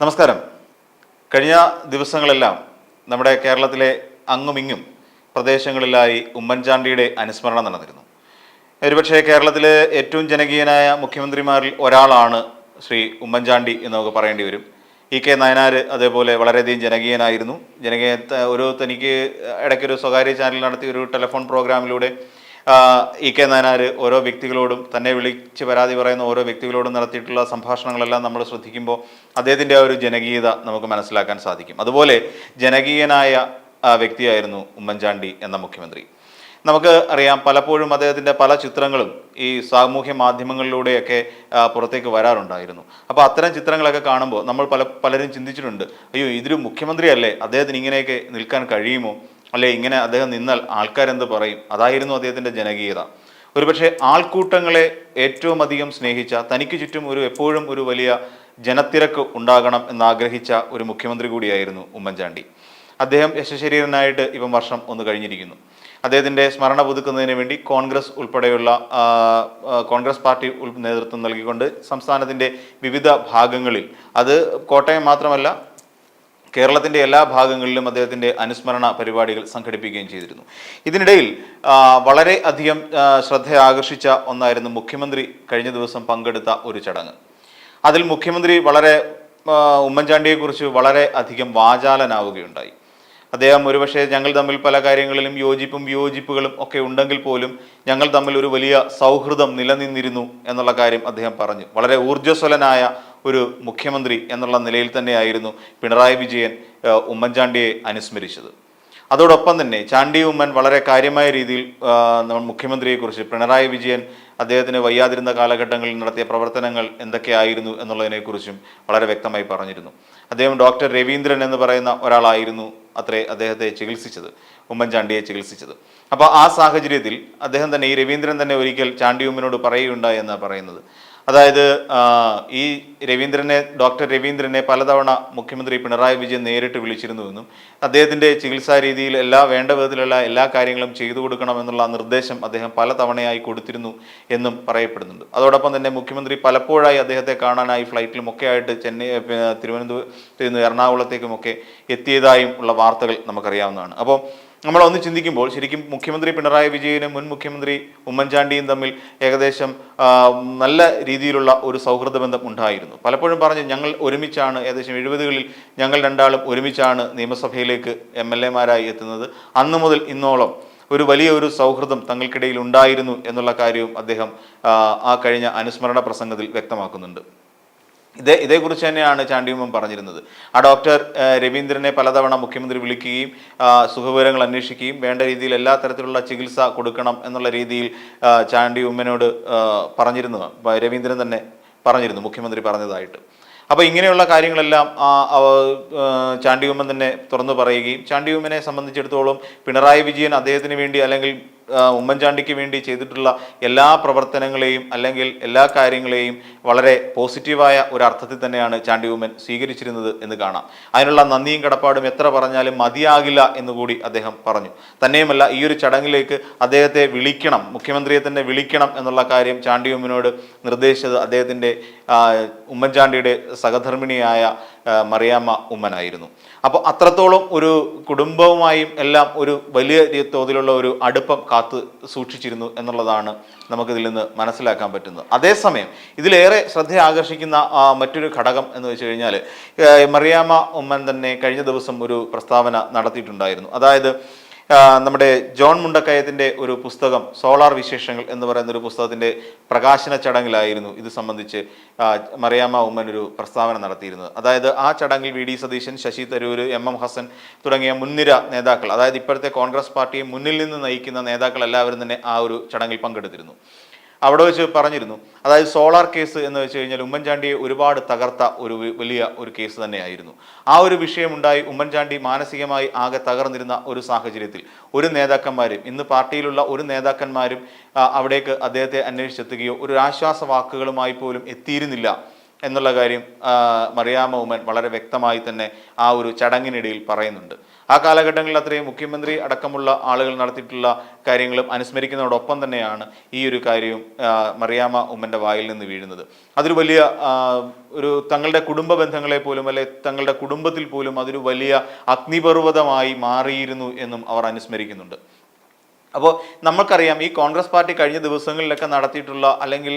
നമസ്കാരം. കഴിഞ്ഞ ദിവസങ്ങളെല്ലാം നമ്മുടെ കേരളത്തിലെ അങ്ങുമിങ്ങും പ്രദേശങ്ങളിലായി ഉമ്മൻചാണ്ടിയുടെ അനുസ്മരണം നടന്നിരുന്നു. ഒരുപക്ഷേ കേരളത്തിലെ ഏറ്റവും ജനകീയനായ മുഖ്യമന്ത്രിമാരിൽ ഒരാളാണ് ശ്രീ ഉമ്മൻചാണ്ടി എന്ന് നമുക്ക് പറയേണ്ടി വരും. ഇ കെ നയനാർ അതേപോലെ വളരെയധികം ജനകീയനായിരുന്നു. ജനകീയ ഒരു തനിക്ക് ഇടയ്ക്കൊരു സ്വകാര്യ ചാനൽ നടത്തിയ ഒരു ടെലിഫോൺ പ്രോഗ്രാമിലൂടെ ഇ കെ നയനാർ ഓരോ വ്യക്തികളോടും തന്നെ വിളിച്ച് പരാതി പറയുന്ന ഓരോ വ്യക്തികളോടും നടത്തിയിട്ടുള്ള സംഭാഷണങ്ങളെല്ലാം നമ്മൾ ശ്രദ്ധിക്കുമ്പോൾ അദ്ദേഹത്തിന്റെ ആ ഒരു ജനകീയത നമുക്ക് മനസ്സിലാക്കാൻ സാധിക്കും. അതുപോലെ ജനകീയനായ വ്യക്തിയായിരുന്നു ഉമ്മൻചാണ്ടി എന്ന മുഖ്യമന്ത്രി. നമുക്ക് അറിയാം പലപ്പോഴും അദ്ദേഹത്തിന്റെ പല ചിത്രങ്ങളും ഈ സാമൂഹ്യ മാധ്യമങ്ങളിലൂടെയൊക്കെ പുറത്തേക്ക് വരാറുണ്ടായിരുന്നു. അപ്പോൾ അത്തരം ചിത്രങ്ങളൊക്കെ കാണുമ്പോൾ നമ്മൾ പല പലരും ചിന്തിച്ചിട്ടുണ്ട് അയ്യോ ഇതൊരു മുഖ്യമന്ത്രിയല്ലേ? അദ്ദേഹത്തിന് ഇങ്ങനെയൊക്കെ നിൽക്കാൻ കഴിയുമോ? അല്ലെ ഇങ്ങനെ അദ്ദേഹം നിന്നാൽ ആൾക്കാരെന്ത് പറയും? അതായിരുന്നു അദ്ദേഹത്തിന്റെ ജനകീയത. ഒരുപക്ഷെ ആൾക്കൂട്ടങ്ങളെ ഏറ്റവും അധികം സ്നേഹിച്ച തനിക്ക് ചുറ്റും ഒരു എപ്പോഴും ഒരു വലിയ ജനത്തിരക്ക് ഉണ്ടാകണം എന്നാഗ്രഹിച്ച ഒരു മുഖ്യമന്ത്രി കൂടിയായിരുന്നു ഉമ്മൻചാണ്ടി. അദ്ദേഹം യശശരീരനായിട്ട് ഇപ്പം വർഷം ഒന്ന് കഴിഞ്ഞിരിക്കുന്നു. അദ്ദേഹത്തിന്റെ സ്മരണ പുതുക്കുന്നതിന് വേണ്ടി കോൺഗ്രസ് ഉൾപ്പെടെയുള്ള കോൺഗ്രസ് പാർട്ടി നേതൃത്വം നൽകിക്കൊണ്ട് സംസ്ഥാനത്തിന്റെ വിവിധ ഭാഗങ്ങളിൽ അത് കോട്ടയം മാത്രമല്ല കേരളത്തിന്റെ എല്ലാ ഭാഗങ്ങളിലും അദ്ദേഹത്തിന്റെ അനുസ്മരണ പരിപാടികൾ സംഘടിപ്പിക്കുകയും ചെയ്തിരുന്നു. ഇതിനിടയിൽ വളരെ അധികം ശ്രദ്ധ ആകർഷിച്ച ഒന്നായിരുന്നു മുഖ്യമന്ത്രി കഴിഞ്ഞ ദിവസം പങ്കെടുത്ത ഒരു ചടങ്ങ്. അതിൽ മുഖ്യമന്ത്രി വളരെ ഉമ്മൻചാണ്ടിയെക്കുറിച്ച് വളരെ അധികം വാചാലനാവുകയുണ്ടായി. അദ്ദേഹം ഒരുപക്ഷെ ഞങ്ങൾ തമ്മിൽ പല കാര്യങ്ങളിലും യോജിപ്പും വിയോജിപ്പുകളും ഒക്കെ ഉണ്ടെങ്കിൽ പോലും ഞങ്ങൾ തമ്മിൽ ഒരു വലിയ സൗഹൃദം നിലനിന്നിരുന്നു എന്നുള്ള കാര്യം അദ്ദേഹം പറഞ്ഞു. വളരെ ഊർജസ്വലനായ ഒരു മുഖ്യമന്ത്രി എന്നുള്ള നിലയിൽ തന്നെയായിരുന്നു പിണറായി വിജയൻ ഉമ്മൻചാണ്ടിയെ അനുസ്മരിച്ചത്. അതോടൊപ്പം തന്നെ ചാണ്ടി ഉമ്മൻ വളരെ കാര്യമായ രീതിയിൽ മുഖ്യമന്ത്രിയെക്കുറിച്ച് പിണറായി വിജയൻ അദ്ദേഹത്തിന് വയ്യാതിരുന്ന കാലഘട്ടങ്ങളിൽ നടത്തിയ പ്രവർത്തനങ്ങൾ എന്തൊക്കെയായിരുന്നു എന്നുള്ളതിനെക്കുറിച്ചും വളരെ വ്യക്തമായി പറഞ്ഞിരുന്നു. അദ്ദേഹം ഡോക്ടർ രവീന്ദ്രൻ എന്ന് പറയുന്ന ഒരാളായിരുന്നു അത്രേ അദ്ദേഹത്തെ ചികിത്സിച്ചത് ഉമ്മൻചാണ്ടിയെ ചികിത്സിച്ചത്. അപ്പോൾ ആ സാഹചര്യത്തിൽ അദ്ദേഹം തന്നെ ഈ രവീന്ദ്രൻ തന്നെ ഒരിക്കൽ ചാണ്ടി ഉമ്മനോട് പറയുകയുണ്ടായി എന്നാണ് പറയുന്നത്. അതായത് ഈ രവീന്ദ്രനെ ഡോക്ടർ രവീന്ദ്രനെ പലതവണ മുഖ്യമന്ത്രി പിണറായി വിജയൻ നേരിട്ട് വിളിച്ചിരുന്നുവെന്നും അദ്ദേഹത്തിന്റെ ചികിത്സാ രീതിയിൽ എല്ലാ വേണ്ട വിധത്തിലുള്ള എല്ലാ കാര്യങ്ങളും ചെയ്തു കൊടുക്കണമെന്നുള്ള നിർദ്ദേശം അദ്ദേഹം പലതവണയായി കൊടുത്തിരുന്നു എന്നും പറയപ്പെടുന്നുണ്ട്. അതോടൊപ്പം തന്നെ മുഖ്യമന്ത്രി പലപ്പോഴായി അദ്ദേഹത്തെ കാണാനായി ഫ്ലൈറ്റിലും ഒക്കെ ആയിട്ട് ചെന്നൈ തിരുവനന്തപുരത്ത് നിന്ന് എറണാകുളത്തേക്കുമൊക്കെ എത്തിയതായും ഉള്ള വാർത്തകൾ നമുക്കറിയാവുന്നതാണ്. അപ്പോൾ നമ്മൾ ഒന്ന് ചിന്തിക്കുമ്പോൾ ശരിക്കും മുഖ്യമന്ത്രി പിണറായി വിജയനും മുൻ മുഖ്യമന്ത്രി ഉമ്മൻചാണ്ടിയും തമ്മിൽ ഏകദേശം നല്ല രീതിയിലുള്ള ഒരു സൗഹൃദ ബന്ധം ഉണ്ടായിരുന്നു. പലപ്പോഴും പറഞ്ഞ് ഞങ്ങൾ ഒരുമിച്ചാണ് ഏകദേശം എഴുപതുകളിൽ ഞങ്ങൾ രണ്ടാളും ഒരുമിച്ചാണ് നിയമസഭയിലേക്ക് എം എൽ എമാരായി എത്തുന്നത്. അന്ന് മുതൽ ഇന്നോളം ഒരു വലിയ ഒരു സൗഹൃദം തങ്ങൾക്കിടയിൽ ഉണ്ടായിരുന്നു എന്നുള്ള കാര്യവും അദ്ദേഹം ആ കഴിഞ്ഞ അനുസ്മരണ പ്രസംഗത്തിൽ വ്യക്തമാക്കുന്നുണ്ട്. ഇതേ ഇതേക്കുറിച്ച് തന്നെയാണ് ചാണ്ടിയുമ്മൻ പറഞ്ഞിരുന്നത്. ആ ഡോക്ടർ രവീന്ദ്രനെ പലതവണ മുഖ്യമന്ത്രി വിളിക്കുകയും സുഖവിവരങ്ങൾ അന്വേഷിക്കുകയും വേണ്ട രീതിയിൽ എല്ലാ തരത്തിലുള്ള ചികിത്സ കൊടുക്കണം എന്നുള്ള രീതിയിൽ ചാണ്ടി ഉമ്മനോട് പറഞ്ഞിരുന്നു രവീന്ദ്രൻ തന്നെ പറഞ്ഞിരുന്നു മുഖ്യമന്ത്രി പറഞ്ഞതായിട്ട്. അപ്പോൾ ഇങ്ങനെയുള്ള കാര്യങ്ങളെല്ലാം ആ, ചാണ്ടി ഉമ്മൻ തന്നെ തുറന്നു പറയുകയും ചാണ്ടി ഉമ്മനെ സംബന്ധിച്ചിടത്തോളം പിണറായി വിജയൻ അദ്ദേഹത്തിന് വേണ്ടി അല്ലെങ്കിൽ ഉമ്മൻചാണ്ടിക്ക് വേണ്ടി ചെയ്തിട്ടുള്ള എല്ലാ പ്രവർത്തനങ്ങളെയും അല്ലെങ്കിൽ എല്ലാ കാര്യങ്ങളെയും വളരെ പോസിറ്റീവായ ഒരു അർത്ഥത്തിൽ തന്നെയാണ് ചാണ്ടി ഉമ്മൻ സ്വീകരിച്ചിരുന്നത് എന്ന് കാണാം. അതിനുള്ള നന്ദിയും കടപ്പാടും എത്ര പറഞ്ഞാലും മതിയാകില്ല എന്നുകൂടി അദ്ദേഹം പറഞ്ഞു. തന്നെയുമല്ല ഈ ഒരു ചടങ്ങിലേക്ക് അദ്ദേഹത്തെ വിളിക്കണം മുഖ്യമന്ത്രിയെ തന്നെ വിളിക്കണം എന്നുള്ള കാര്യം ചാണ്ടി ഉമ്മനോട് നിർദ്ദേശിച്ചത് അദ്ദേഹത്തിന്റെ ഉമ്മൻചാണ്ടിയുടെ സഹധർമ്മിണിയായ മറിയാമ്മ ഉമ്മനായിരുന്നു. അപ്പോൾ അത്രത്തോളം ഒരു കുടുംബവുമായും എല്ലാം ഒരു വലിയ തോതിലുള്ള ഒരു അടുപ്പം കാത്ത് സൂക്ഷിച്ചിരുന്നു എന്നുള്ളതാണ് നമുക്കിതിൽ നിന്ന് മനസ്സിലാക്കാൻ പറ്റുന്നത്. അതേസമയം ഇതിലേറെ ശ്രദ്ധ ആകർഷിക്കുന്ന മറ്റൊരു ഘടകം എന്ന് വെച്ച് കഴിഞ്ഞാൽ മറിയാമ്മ ഉമ്മൻ തന്നെ കഴിഞ്ഞ ദിവസം ഒരു പ്രസ്താവന നടത്തിയിട്ടുണ്ടായിരുന്നു. അതായത് നമ്മുടെ ജോൺ മുണ്ടക്കയത്തിന്റെ ഒരു പുസ്തകം സോളാർ വിശേഷങ്ങൾ എന്ന് പറയുന്ന ഒരു പുസ്തകത്തിന്റെ പ്രകാശന ചടങ്ങിലായിരുന്നു ഇത് സംബന്ധിച്ച് മറിയാമ്മ ഉമ്മൻ ഒരു പ്രസ്താവന നടത്തിയിരുന്നത്. അതായത് ആ ചടങ്ങിൽ V D Satheesan Shashi Tharoor M M Hassan തുടങ്ങിയ മുൻനിര നേതാക്കൾ അതായത് ഇപ്പോഴത്തെ കോൺഗ്രസ് പാർട്ടിയെ മുന്നിൽ നിന്ന് നയിക്കുന്ന നേതാക്കൾ എല്ലാവരും തന്നെ ആ ഒരു ചടങ്ങിൽ പങ്കെടുത്തിരുന്നു. അവിടെ വെച്ച് പറഞ്ഞിരുന്നു. അതായത് സോളാർ കേസ് എന്ന് വെച്ച് കഴിഞ്ഞാൽ ഉമ്മൻചാണ്ടിയെ ഒരുപാട് തകർത്ത ഒരു വലിയ ഒരു കേസ് തന്നെയായിരുന്നു. ആ ഒരു വിഷയമുണ്ടായി ഉമ്മൻചാണ്ടി മാനസികമായി ആകെ തകർന്നിരുന്ന ഒരു സാഹചര്യത്തിൽ. ഒരു നേതാക്കന്മാരും ഇന്ന് പാർട്ടിയിലുള്ള ഒരു നേതാക്കന്മാരും അവിടേക്ക് അദ്ദേഹത്തെ അന്വേഷിച്ചെത്തുകയോ ഒരു ആശ്വാസ വാക്കുകളുമായി പോലും എത്തിയിരുന്നില്ല. എന്നുള്ള കാര്യം മറിയാമ്മ ഉമ്മൻ വളരെ വ്യക്തമായി തന്നെ ആ ഒരു ചടങ്ങിനിടയിൽ പറയുന്നുണ്ട്. ആ കാലഘട്ടങ്ങളിൽ അത്രയും മുഖ്യമന്ത്രി അടക്കമുള്ള ആളുകൾ നടത്തിയിട്ടുള്ള കാര്യങ്ങളും അനുസ്മരിക്കുന്നതോടൊപ്പം തന്നെയാണ് ഈ ഒരു കാര്യവും മറിയാമ്മ ഉമ്മന്റെ വായിൽ നിന്ന് വീഴുന്നത്. അതൊരു വലിയ ഒരു തങ്ങളുടെ കുടുംബ ബന്ധങ്ങളെ പോലും അല്ലെ തങ്ങളുടെ കുടുംബത്തിൽ പോലും അതൊരു വലിയ അഗ്നിപർവതമായി മാറിയിരുന്നു എന്നും അവർ അനുസ്മരിക്കുന്നുണ്ട്. അപ്പോൾ നമ്മൾക്കറിയാം ഈ കോൺഗ്രസ് പാർട്ടി കഴിഞ്ഞ ദിവസങ്ങളിലൊക്കെ നടത്തിയിട്ടുള്ള അല്ലെങ്കിൽ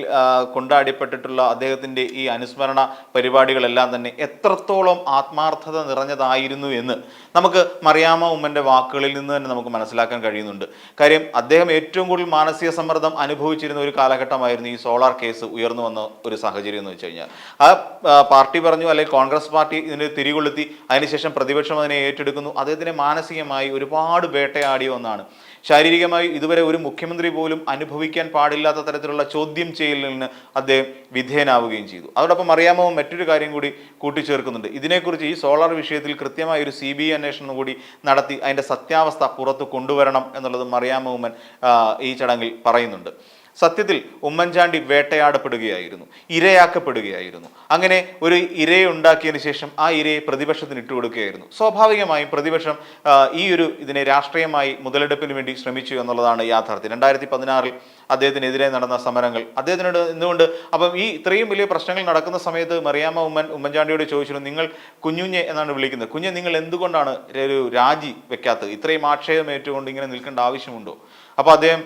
കൊണ്ടാടിപ്പെട്ടിട്ടുള്ള അദ്ദേഹത്തിന്റെ ഈ അനുസ്മരണ പരിപാടികളെല്ലാം തന്നെ എത്രത്തോളം ആത്മാർത്ഥത നിറഞ്ഞതായിരുന്നു എന്ന് നമുക്ക് മറിയാമ ഉമ്മന്റെ വാക്കുകളിൽ നിന്ന് തന്നെ നമുക്ക് മനസ്സിലാക്കാൻ കഴിയുന്നുണ്ട്. കാര്യം അദ്ദേഹം ഏറ്റവും കൂടുതൽ മാനസിക സമ്മർദ്ദം അനുഭവിച്ചിരുന്ന ഒരു കാലഘട്ടമായിരുന്നു ഈ സോളാർ കേസ് ഉയർന്നു വന്ന ഒരു സാഹചര്യം എന്ന് വെച്ച് കഴിഞ്ഞാൽ. ആ പാർട്ടി പറഞ്ഞു അല്ലെങ്കിൽ കോൺഗ്രസ് പാർട്ടി ഇതിന് തിരികൊളുത്തി അതിനുശേഷം പ്രതിപക്ഷം അതിനെ ഏറ്റെടുക്കുന്നു. അദ്ദേഹത്തിന് മാനസികമായി ഒരുപാട് വേട്ടയാടിയ ഒന്നാണ്. ശാരീരികമായി ഇതുവരെ ഒരു മുഖ്യമന്ത്രി പോലും അനുഭവിക്കാൻ പാടില്ലാത്ത തരത്തിലുള്ള ചോദ്യം ചെയ്യലിന് അദ്ദേഹം വിധേയനാവുകയും ചെയ്തു. അതോടൊപ്പം അറിയാമോ മറ്റൊരു കാര്യം കൂടി കൂട്ടിച്ചേർക്കുന്നുണ്ട്. ഇതിനെക്കുറിച്ച് ഈ സോളാർ വിഷയത്തിൽ കൃത്യമായ ഒരു സി ബി ഐ അന്വേഷണം കൂടി നടത്തി അതിന്റെ സത്യാവസ്ഥ പുറത്തു കൊണ്ടുവരണം എന്നുള്ളത് മറിയാമോമൻ ഈ ചടങ്ങിൽ പറയുന്നുണ്ട്. സത്യത്തിൽ ഉമ്മൻചാണ്ടി വേട്ടയാടപ്പെടുകയായിരുന്നു ഇരയാക്കപ്പെടുകയായിരുന്നു. അങ്ങനെ ഒരു ഇരയെ ഉണ്ടാക്കിയതിന് ശേഷം ആ ഇരയെ പ്രതിപക്ഷത്തിന് ഇട്ടുകൊടുക്കുകയായിരുന്നു സ്വാഭാവികമായും പ്രതിപക്ഷം ഈ ഒരു ഇതിനെ രാഷ്ട്രീയമായി മുതലെടുപ്പിന് വേണ്ടി ശ്രമിച്ചു എന്നുള്ളതാണ് യാഥാർത്ഥ്യം. രണ്ടായിരത്തി പതിനാറിൽ അദ്ദേഹത്തിനെതിരെ നടന്ന സമരങ്ങൾ അദ്ദേഹത്തിനോട് എന്തുകൊണ്ട് അപ്പം ഈ ഇത്രയും വലിയ പ്രശ്നങ്ങൾ നടക്കുന്ന സമയത്ത് മറിയാമ്മ ഉമ്മൻ ഉമ്മൻചാണ്ടിയോട് ചോദിച്ചിരുന്നു നിങ്ങൾ കുഞ്ഞുഞ്ഞെ എന്നാണ് വിളിക്കുന്നത്. കുഞ്ഞെ നിങ്ങൾ എന്തുകൊണ്ടാണ് ഒരു രാജി വെക്കാത്തത്? ഇത്രയും ആക്ഷേപം ഏറ്റുകൊണ്ട് ഇങ്ങനെ നിൽക്കേണ്ട ആവശ്യമുണ്ടോ? അപ്പോൾ അദ്ദേഹം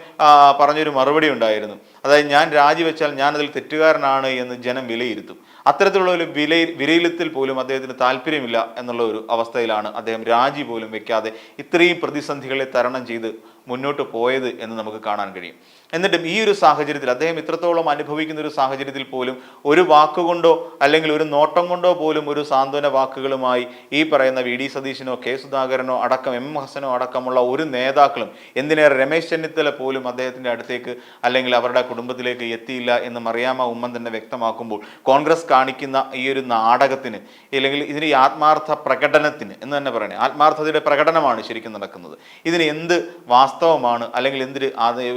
പറഞ്ഞൊരു മറുപടി ഉണ്ടായിരുന്നു. അതായത് ഞാൻ രാജിവെച്ചാൽ ഞാനതിൽ തെറ്റുകാരനാണ് എന്ന് ജനം വിലയിരുത്തും. അത്തരത്തിലുള്ള ഒരു വില വിലയിരുത്തൽ പോലും അദ്ദേഹത്തിന് താല്പര്യമില്ല എന്നുള്ള ഒരു അവസ്ഥയിലാണ് അദ്ദേഹം രാജി പോലും വെക്കാതെ ഇത്രയും പ്രതിസന്ധികളെ തരണം ചെയ്ത് മുന്നോട്ട് പോയത് എന്ന് നമുക്ക് കാണാൻ കഴിയും. എന്നിട്ടും ഈ ഒരു സാഹചര്യത്തിൽ അദ്ദേഹം ഇത്രത്തോളം അനുഭവിക്കുന്ന ഒരു സാഹചര്യത്തിൽ പോലും ഒരു വാക്കുകൊണ്ടോ അല്ലെങ്കിൽ ഒരു നോട്ടം കൊണ്ടോ പോലും ഒരു സാന്ത്വന വാക്കുകളുമായി ഈ പറയുന്ന വി. ഡി. സതീശനോ കെ. സുധാകരനോ അടക്കം എം. ഹസനോ അടക്കമുള്ള ഒരു നേതാക്കളും എന്തിനേറെ രമേശ് ചെന്നിത്തല പോലും അദ്ദേഹത്തിന്റെ അടുത്തേക്ക് അല്ലെങ്കിൽ അവരുടെ കുടുംബത്തിലേക്ക് എത്തിയില്ല എന്ന് മറിയാമ ഉമ്മൻ തന്നെ വ്യക്തമാക്കുമ്പോൾ കോൺഗ്രസ് കാണിക്കുന്ന ഈ ഒരു നാടകത്തിന് അല്ലെങ്കിൽ ഇതിന് ആത്മാർത്ഥ പ്രകടനത്തിന് എന്ന് തന്നെ പറയണേ ആത്മാർത്ഥതയുടെ പ്രകടനമാണ് ശരിക്കും നടക്കുന്നത്. ഇതിന് എന്ത് വാസ്തവമാണ്. അല്ലെങ്കിൽ എന്തൊരു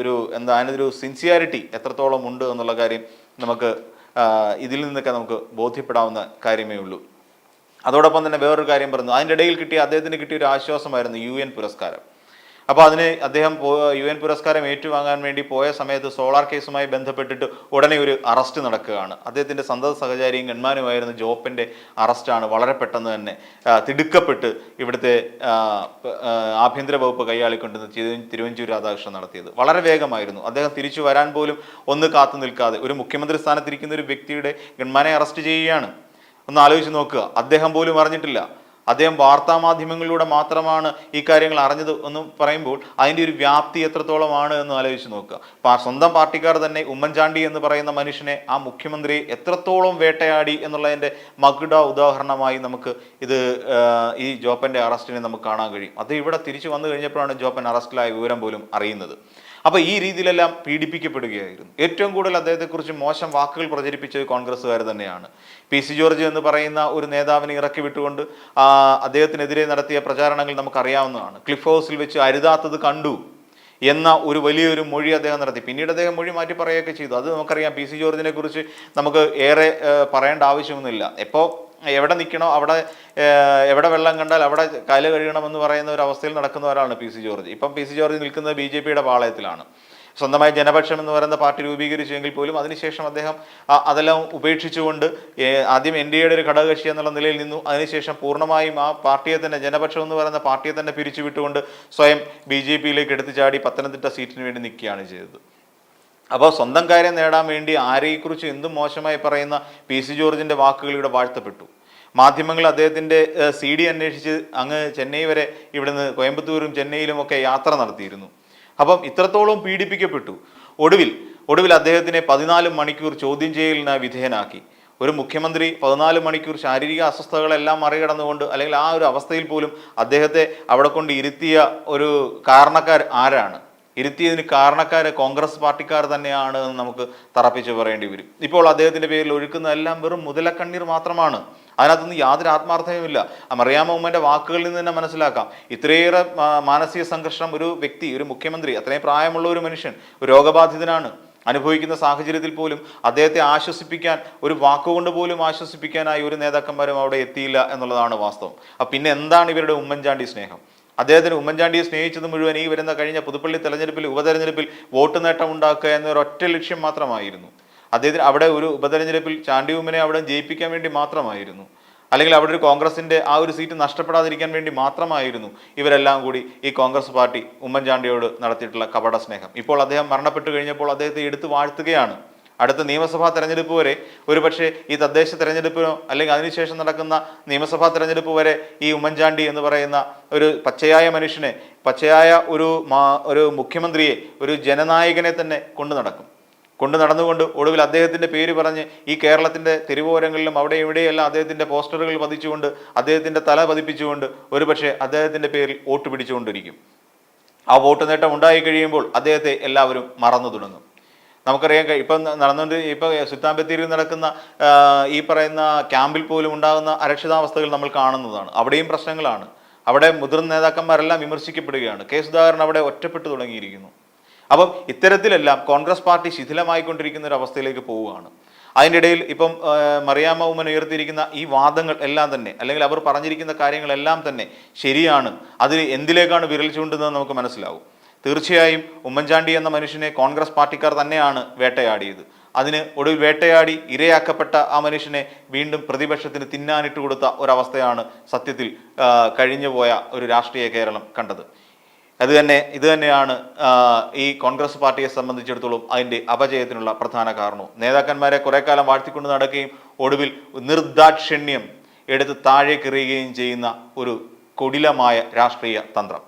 ഒരു എന്താ അതിനൊരു സിൻസിയാരിറ്റി എത്രത്തോളം ഉണ്ട് എന്നുള്ള കാര്യം നമുക്ക് ഇതിൽ നിന്നൊക്കെ നമുക്ക് ബോധ്യപ്പെടാവുന്ന കാര്യമേ ഉള്ളൂ. അതോടൊപ്പം തന്നെ വേറൊരു കാര്യം പറഞ്ഞു. അതിന്റെ ഇടയിൽ കിട്ടിയ അദ്ദേഹത്തിന് കിട്ടിയ ഒരു ആശ്വാസമായിരുന്നു യു എൻ പുരസ്കാരം. അപ്പോൾ അതിന് അദ്ദേഹം യു എൻ പുരസ്കാരം ഏറ്റുവാങ്ങാൻ വേണ്ടി പോയ സമയത്ത് സോളാർ കേസുമായി ബന്ധപ്പെട്ടിട്ട് ഉടനെ ഒരു അറസ്റ്റ് നടക്കുകയാണ്. അദ്ദേഹത്തിന്റെ സന്തത സഹചാരിയും ഗൺമാനുമായിരുന്ന ജോപ്പിന്റെ അറസ്റ്റാണ് വളരെ പെട്ടെന്ന് തന്നെ തിടുക്കപ്പെട്ട് ഇവിടുത്തെ ആഭ്യന്തര വകുപ്പ് കൈയാളിക്കൊണ്ടിരുന്ന തിരു- തിരുവഞ്ചൂർ രാധാകൃഷ്ണൻ നടത്തിയത്. വളരെ വേഗമായിരുന്നു. അദ്ദേഹം തിരിച്ചു വരാൻ പോലും ഒന്ന് കാത്തു നിൽക്കാതെ ഒരു മുഖ്യമന്ത്രി സ്ഥാനത്തിരിക്കുന്ന ഒരു വ്യക്തിയുടെ ഗൺമാനെ അറസ്റ്റ് ചെയ്യുകയാണ്. ഒന്ന് ആലോചിച്ച് നോക്കുക. അദ്ദേഹം പോലും അറിഞ്ഞിട്ടില്ല. അദ്ദേഹം വാർത്താ മാധ്യമങ്ങളിലൂടെ മാത്രമാണ് ഈ കാര്യങ്ങൾ അറിഞ്ഞത് എന്ന് പറയുമ്പോൾ അതിന്റെ ഒരു വ്യാപ്തി എത്രത്തോളമാണ് എന്ന് ആലോചിച്ച് നോക്കുക. സ്വന്തം പാർട്ടിക്കാർ തന്നെ ഉമ്മൻചാണ്ടി എന്ന് പറയുന്ന മനുഷ്യനെ ആ മുഖ്യമന്ത്രിയെ എത്രത്തോളം വേട്ടയാടി എന്നുള്ളതിന്റെ മകുട ഉദാഹരണമായി നമുക്ക് ഇത് ഈ ജോപ്പന്റെ അറസ്റ്റിനെ നമുക്ക് കാണാൻ കഴിയും. അത് ഇവിടെ തിരിച്ചു വന്നു കഴിഞ്ഞപ്പോഴാണ് ജോപ്പൻ അറസ്റ്റിലായ വിവരം പോലും അറിയുന്നത്. അപ്പോൾ ഈ രീതിയിലെല്ലാം പീഡിപ്പിക്കപ്പെടുകയായിരുന്നു. ഏറ്റവും കൂടുതൽ അദ്ദേഹത്തെക്കുറിച്ച് മോശം വാക്കുകൾ പ്രചരിപ്പിച്ചത് കോൺഗ്രസ്സുകാർ തന്നെയാണ്. പി സി ജോർജ് എന്ന് പറയുന്ന ഒരു നേതാവിനെ ഇറക്കി വിട്ടുകൊണ്ട് അദ്ദേഹത്തിനെതിരെ നടത്തിയ പ്രചാരണങ്ങൾ നമുക്കറിയാവുന്നതാണ്. ക്ലിഫ് ഹൗസിൽ വെച്ച് അരുതാത്തത് കണ്ടു എന്ന ഒരു വലിയൊരു മൊഴി അദ്ദേഹം നടത്തി. പിന്നീട് അദ്ദേഹം മൊഴി മാറ്റി പറയുകയൊക്കെ ചെയ്തു. അത് നമുക്കറിയാം പി സി ജോർജിനെ കുറിച്ച് നമുക്ക് ഏറെ പറയേണ്ട ആവശ്യമൊന്നുമില്ല. എപ്പോൾ എവിടെ നിൽക്കണോ അവിടെ എവിടെ വെള്ളം കണ്ടാൽ അവിടെ കാൽ കഴിയണമെന്ന് പറയുന്ന ഒരു അവസ്ഥയിൽ നടക്കുന്ന ഒരാളാണ് പി സി ജോർജ്. ഇപ്പം പി സി ജോർജ് നിൽക്കുന്നത് ബി ജെ പിയുടെ പാളയത്തിലാണ്. സ്വന്തമായി ജനപക്ഷം എന്ന് പറയുന്ന പാർട്ടി രൂപീകരിച്ചുവെങ്കിൽ പോലും അതിനുശേഷം അദ്ദേഹം അതെല്ലാം ഉപേക്ഷിച്ചുകൊണ്ട് ആദ്യം എൻ ഡി എയുടെ ഒരു ഘടകകക്ഷി എന്നുള്ള നിലയിൽ നിന്നു. അതിനുശേഷം പൂർണമായും ആ പാർട്ടിയെ തന്നെ ജനപക്ഷം എന്ന് പറയുന്ന പാർട്ടിയെ തന്നെ പിരിച്ചുവിട്ടുകൊണ്ട് സ്വയം ബി ജെ പിയിലേക്ക് എടുത്തു ചാടി പത്തനംതിട്ട സീറ്റിന് വേണ്ടി നിൽക്കുകയാണ് ചെയ്തത്. അപ്പോൾ സ്വന്തം കാര്യം നേടാൻ വേണ്ടി ആരെക്കുറിച്ച് എന്തും മോശമായി പറയുന്ന പി സി ജോർജിന്റെ വാക്കുകൾ ഇവിടെ വാഴ്ത്തപ്പെട്ടു. മാധ്യമങ്ങൾ അദ്ദേഹത്തിന്റെ സി ഡി അന്വേഷിച്ച് അങ്ങ് ചെന്നൈ വരെ ഇവിടുന്ന് കോയമ്പത്തൂരും ചെന്നൈയിലും ഒക്കെ യാത്ര നടത്തിയിരുന്നു. അപ്പം ഇത്രത്തോളം പീഡിപ്പിക്കപ്പെട്ടു. ഒടുവിൽ ഒടുവിൽ അദ്ദേഹത്തിനെ പതിനാല് മണിക്കൂർ ചോദ്യം ചെയ്യലിന് വിധേയനാക്കി. ഒരു മുഖ്യമന്ത്രി പതിനാല് മണിക്കൂർ ശാരീരിക അസ്വസ്ഥതകളെല്ലാം മറികടന്നുകൊണ്ട് അല്ലെങ്കിൽ ആ ഒരു അവസ്ഥയിൽ പോലും അദ്ദേഹത്തെ അവിടെ കൊണ്ട് ഇരുത്തിയ ഒരു കാരണക്കാർ ആരാണ്? ഇരുത്തിയതിന് കാരണക്കാർ കോൺഗ്രസ് പാർട്ടിക്കാർ തന്നെയാണ് എന്ന് നമുക്ക് തറപ്പിച്ച് പറയേണ്ടി വരും. ഇപ്പോൾ അദ്ദേഹത്തിന്റെ പേരിൽ ഒഴുക്കുന്നതെല്ലാം വെറും മുതലക്കണ്ണീർ മാത്രമാണ്. അതിനകത്തൊന്നും യാതൊരു ആത്മാർത്ഥവുമില്ല ആ മറിയാമ്മ ഉമ്മന്റെ വാക്കുകളിൽ നിന്ന് തന്നെ മനസ്സിലാക്കാം. ഇത്രയേറെ മാനസിക സംഘർഷം ഒരു വ്യക്തി ഒരു മുഖ്യമന്ത്രി അത്രയും പ്രായമുള്ള ഒരു മനുഷ്യൻ ഒരു രോഗബാധിതനാണ്. അനുഭവിക്കുന്ന സാഹചര്യത്തിൽ പോലും അദ്ദേഹത്തെ ആശ്വസിപ്പിക്കാൻ ഒരു വാക്കുകൊണ്ട് പോലും ആശ്വസിപ്പിക്കാനായി ഒരു നേതാക്കന്മാരും അവിടെ എത്തിയില്ല എന്നുള്ളതാണ് വാസ്തവം. അപ്പം പിന്നെ എന്താണ് ഇവരുടെ ഉമ്മൻചാണ്ടി സ്നേഹം? അദ്ദേഹത്തിന് ഉമ്മൻചാണ്ടിയെ സ്നേഹിച്ചത് മുഴുവൻ ഈ വരുന്ന കഴിഞ്ഞ പുതുപ്പള്ളി തെരഞ്ഞെടുപ്പിൽ ഉപതെരഞ്ഞെടുപ്പിൽ വോട്ട് നേട്ടം ഉണ്ടാക്കുക ഒറ്റ ലക്ഷ്യം മാത്രമായിരുന്നു. അദ്ദേഹത്തിന് അവിടെ ഒരു ഉപതെരഞ്ഞെടുപ്പിൽ ചാണ്ടി ഉമ്മനെ അവിടെ ജയിപ്പിക്കാൻ വേണ്ടി മാത്രമായിരുന്നു. അല്ലെങ്കിൽ അവിടെ ഒരു കോൺഗ്രസിന്റെ ആ ഒരു സീറ്റ് നഷ്ടപ്പെടാതിരിക്കാൻ വേണ്ടി മാത്രമായിരുന്നു ഇവരെല്ലാം കൂടി ഈ കോൺഗ്രസ് പാർട്ടി ഉമ്മൻചാണ്ടിയോട് നടത്തിയിട്ടുള്ള കപട സ്നേഹം ഇപ്പോൾ അദ്ദേഹം മരണപ്പെട്ടു കഴിഞ്ഞപ്പോൾ അദ്ദേഹത്തെ എടുത്തു വാഴ്ത്തുകയാണ്. അടുത്ത നിയമസഭാ തെരഞ്ഞെടുപ്പ് വരെ ഒരുപക്ഷെ ഈ തദ്ദേശ തെരഞ്ഞെടുപ്പിനോ അല്ലെങ്കിൽ അതിനുശേഷം നടക്കുന്ന നിയമസഭാ തെരഞ്ഞെടുപ്പ് വരെ ഈ ഉമ്മൻചാണ്ടി എന്ന് പറയുന്ന ഒരു പച്ചയായ മനുഷ്യനെ പച്ചയായ ഒരു ഒരു മുഖ്യമന്ത്രിയെ ഒരു ജനനായകനെ തന്നെ കൊണ്ടു നടക്കും. കൊണ്ടു നടന്നുകൊണ്ട് ഒടുവിൽ അദ്ദേഹത്തിന്റെ പേര് പറഞ്ഞ് ഈ കേരളത്തിന്റെ തെരുവോരങ്ങളിലും അവിടെ ഇവിടെയെല്ലാം അദ്ദേഹത്തിന്റെ പോസ്റ്ററുകൾ പതിച്ചുകൊണ്ട് അദ്ദേഹത്തിന്റെ തല പതിപ്പിച്ചുകൊണ്ട് ഒരുപക്ഷെ അദ്ദേഹത്തിന്റെ പേരിൽ വോട്ട് പിടിച്ചുകൊണ്ടിരിക്കും. ആ വോട്ട് നേട്ടം ഉണ്ടായി കഴിയുമ്പോൾ അദ്ദേഹത്തെ എല്ലാവരും മറന്നു തുടങ്ങും. നമുക്കറിയാം ഇപ്പം നടന്നുകൊണ്ട് ഇപ്പം സുൽത്താൻ ബത്തേരിയിൽ നടക്കുന്ന ഈ പറയുന്ന ക്യാമ്പിൽ പോലും ഉണ്ടാകുന്ന അരക്ഷിതാവസ്ഥകൾ നമ്മൾ കാണുന്നതാണ്. അവിടെയും പ്രശ്നങ്ങളാണ്. അവിടെ മുതിർന്ന നേതാക്കന്മാരെല്ലാം വിമർശിക്കപ്പെടുകയാണ്. കെ സുധാകരൻ അവിടെ ഒറ്റപ്പെട്ടു തുടങ്ങിയിരിക്കുന്നു. അപ്പം ഇത്തരത്തിലെല്ലാം കോൺഗ്രസ് പാർട്ടി ശിഥിലമായിക്കൊണ്ടിരിക്കുന്ന ഒരു അവസ്ഥയിലേക്ക് പോവുകയാണ്. അതിന്റെ ഇടയിൽ ഇപ്പം മറിയാമ്മ ഉമ്മൻ ഉയർത്തിയിരിക്കുന്ന ഈ വാദങ്ങൾ എല്ലാം തന്നെ അല്ലെങ്കിൽ അവർ പറഞ്ഞിരിക്കുന്ന കാര്യങ്ങളെല്ലാം തന്നെ ശരിയാണ്. അതിൽ എന്തിലേക്കാണ് വിരൽ ചൂണ്ടുന്നതെന്ന് നമുക്ക് മനസ്സിലാവും. തീർച്ചയായും ഉമ്മൻചാണ്ടി എന്ന മനുഷ്യനെ കോൺഗ്രസ് പാർട്ടിക്കാർ തന്നെയാണ് വേട്ടയാടിയത്. അതിന് ഒടുവിൽ വേട്ടയാടി ഇരയാക്കപ്പെട്ട ആ മനുഷ്യനെ വീണ്ടും പ്രതിപക്ഷത്തിന് തിന്നാനിട്ട് കൊടുത്ത ഒരവസ്ഥയാണ് സത്യത്തിൽ കഴിഞ്ഞു കഴിഞ്ഞുപോയ ഒരു രാഷ്ട്രീയ കേരളം കണ്ടത്. അത് തന്നെ ഇത് തന്നെയാണ് ഈ കോൺഗ്രസ് പാർട്ടിയെ സംബന്ധിച്ചിടത്തോളം അതിന്റെ അപജയത്തിനുള്ള പ്രധാന കാരണവും. നേതാക്കന്മാരെ കുറെ കാലം വാഴ്ത്തിക്കൊണ്ട് നടക്കുകയും ഒടുവിൽ നിർദാക്ഷിണ്യം എടുത്ത് താഴേക്കെറിയുകയും ചെയ്യുന്ന ഒരു കൊടിലമായ രാഷ്ട്രീയ തന്ത്രം.